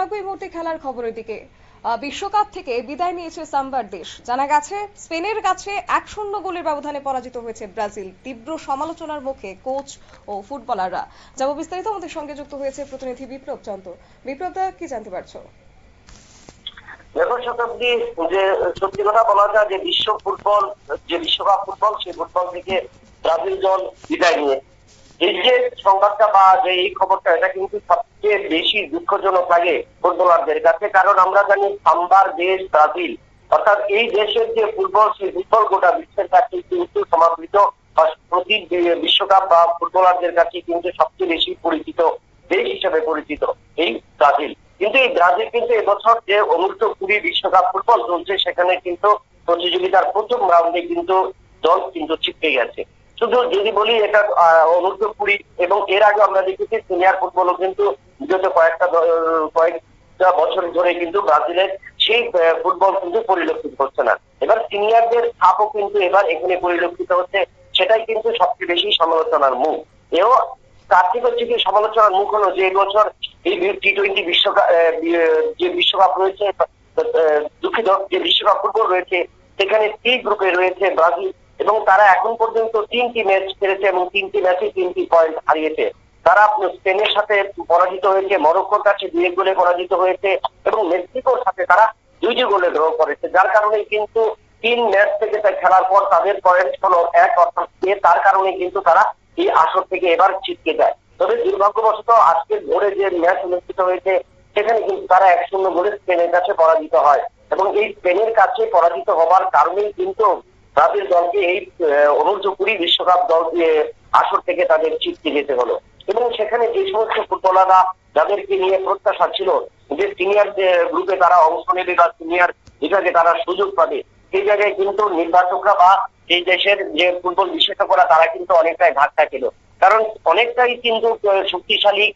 রাখব এই মুহূর্তে খেলার খবরের দিকে। বিশ্বকাপ থেকে বিদায় নিয়েছে সাম্বার দেশ। জানা গেছে, স্পেনের কাছে এক শূন্য গোলের ব্যবধানে পরাজিত হয়েছে ব্রাজিল। তীব্র সমালোচনার মুখে কোচ ও ফুটবলাররা। যাব বিস্তারিত, আমাদের সঙ্গে যুক্ত হয়েছে প্রতিনিধি বিপ্লব চন্দ্র বিপ্লব দা, কি জানতে পারছ? দেখো শতাব্দী যে, সত্যি কথা বলা যায় যে বিশ্ব ফুটবল, যে বিশ্বকাপ ফুটবল, সেই ফুটবল থেকে ব্রাজিল দল বিদায় নিয়ে এই যে সংবাদটা বা যে এই খবরটা, এটা কিন্তু সবচেয়ে বেশি দুঃখজনক লাগে ফুটবলারদের কাছে, কারণ আমরা জানি সাম্বার দেশ ব্রাজিল। অর্থাৎ এই দেশের যে ফুটবল, সেই ফুটবল গোটা বিশ্বের কাছে কিন্তু সমাদৃত। প্রতি বিশ্বকাপ বা ফুটবলারদের কাছে কিন্তু সবচেয়ে বেশি পরিচিত, দেশ হিসেবে পরিচিত এই ব্রাজিল। কিন্তু এই ব্রাজিল কিন্তু এবছর যে অনূর্ধ্ব কুড়ি বিশ্বকাপ ফুটবল চলছে, সেখানে কিন্তু প্রতিযোগিতার প্রথম রাউন্ডে কিন্তু দল কিন্তু ছিটকে গেছে। শুধু যদি বলি এটা অনূর্ধ্ব কুড়ি, এবং এর আগে আমরা দেখেছি সিনিয়র ফুটবলও কিন্তু বিগত কয়েকটা কয়েকটা বছর ধরে কিন্তু ব্রাজিলের সেই ফুটবল কিন্তু পরিলক্ষিত হচ্ছে না। এবার সিনিয়রদের ছাপও কিন্তু এবার এখানে পরিলক্ষিত হচ্ছে, সেটাই কিন্তু সবচেয়ে বেশি সমালোচনার মুখ। এও তার থেকে হচ্ছে কি সমালোচনার মুখ হলো যে এবছর এই টি টোয়েন্টি বিশ্বকাপ যে বিশ্বকাপ রয়েছে দুঃখিত, যে বিশ্বকাপ ফুটবল রয়েছে, সেখানে সি গ্রুপে রয়েছে ব্রাজিল। এবং তারা এখন পর্যন্ত তিনটি ম্যাচ খেলেছে এবং তিনটি ম্যাচে তিনটি পয়েন্ট হারিয়েছে। তারা স্পেনের সাথে পরাজিত হয়েছে, মরক্কোর কাছে দুই এক গোলে পরাজিত হয়েছে এবং মেক্সিকোর সাথে তারা দুইটি গোলে ড্র করেছে। যার কারণে কিন্তু তিন ম্যাচ থেকে খেলার পর তাদের পয়েন্ট হলো এক, অর্থাৎ তার কারণে কিন্তু তারা এই আসর থেকে এবার ছিটকে যায়। তবে দুর্ভাগ্যবশত আজকে ভোরে যে ম্যাচ অনুষ্ঠিত হয়েছে, সেখানে কিন্তু তারা এক শূন্য গোলে স্পেনের কাছে পরাজিত হয়। এবং এই স্পেনের কাছে পরাজিত হবার কারণেই কিন্তু ব্রাজিল দলকে এই অনূর্ধ্ব কুড়ি বিশ্বকাপ দল দিয়ে আসর থেকে তাদের ছিটকে যেতে হলো। এবং সেখানে যে সমস্ত ফুটবলাররা যাদেরকে নিয়ে প্রত্যাশা ছিল যে সিনিয়র গ্রুপে তারা অংশ নেবে বা সিনিয়র বিভাগে তারা সুযোগ পাবে, সেই জায়গায় কিন্তু নির্বাচকরা বা এই দেশের যে ফুটবল বিশেষজ্ঞরা তারা কিন্তু অনেকটাই ধাক্কা ছিল কারণ অনেকটাই কিন্তু শক্তিশালী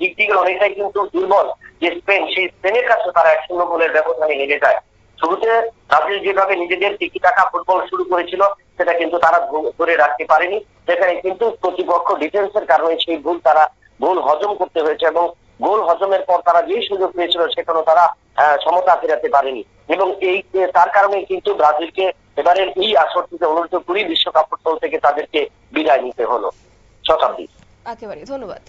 দিক থেকে অনেকটাই কিন্তু দুর্বল যে স্পেন, সেই স্পেনের কাছে তারা এক শূন্য গোলের ব্যবধানে হেরে যায়। শুরুতে ব্রাজিল যেভাবে নিজেদের টিকি টাকা ফুটবল শুরু করেছিল, সেটা কিন্তু তারা ধরে রাখতে পারেনি। সেখানে কিন্তু প্রতিপক্ষ ডিফেন্সের কারণে সেই ভুল তারা গোল হজম করতে হয়েছে এবং গোল হজমের পর তারা যেই সুযোগ পেয়েছিল, সেখানেও তারা সমতা ফেরাতে পারেনি। এবং এই, তার কারণে কিন্তু ব্রাজিলকে এবারের এই আসর থেকে অনূর্ধ্ব কুড়ি বিশ্বকাপ ফুটবল থেকে তাদেরকে বিদায় নিতে হলো। শতাব্দী। একেবারে, ধন্যবাদ।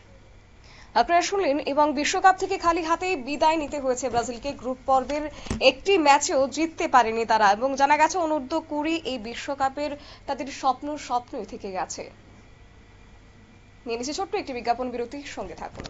আপনারা শুনলেন, এবং বিশ্বকাপ থেকে খালি হাতে বিদায় নিতে হয়েছে ব্রাজিলকে। গ্রুপ পর্বের একটি ম্যাচেও জিততে পারেনি তারা, এবং জানা গেছে অনূর্ধ্ব কুড়ি এই বিশ্বকাপের তাদের স্বপ্ন স্বপ্নই থেকে গেছে। নিয়ে নিচ্ছে ছোট্ট একটি বিজ্ঞাপন বিরতির সঙ্গে থাকুন।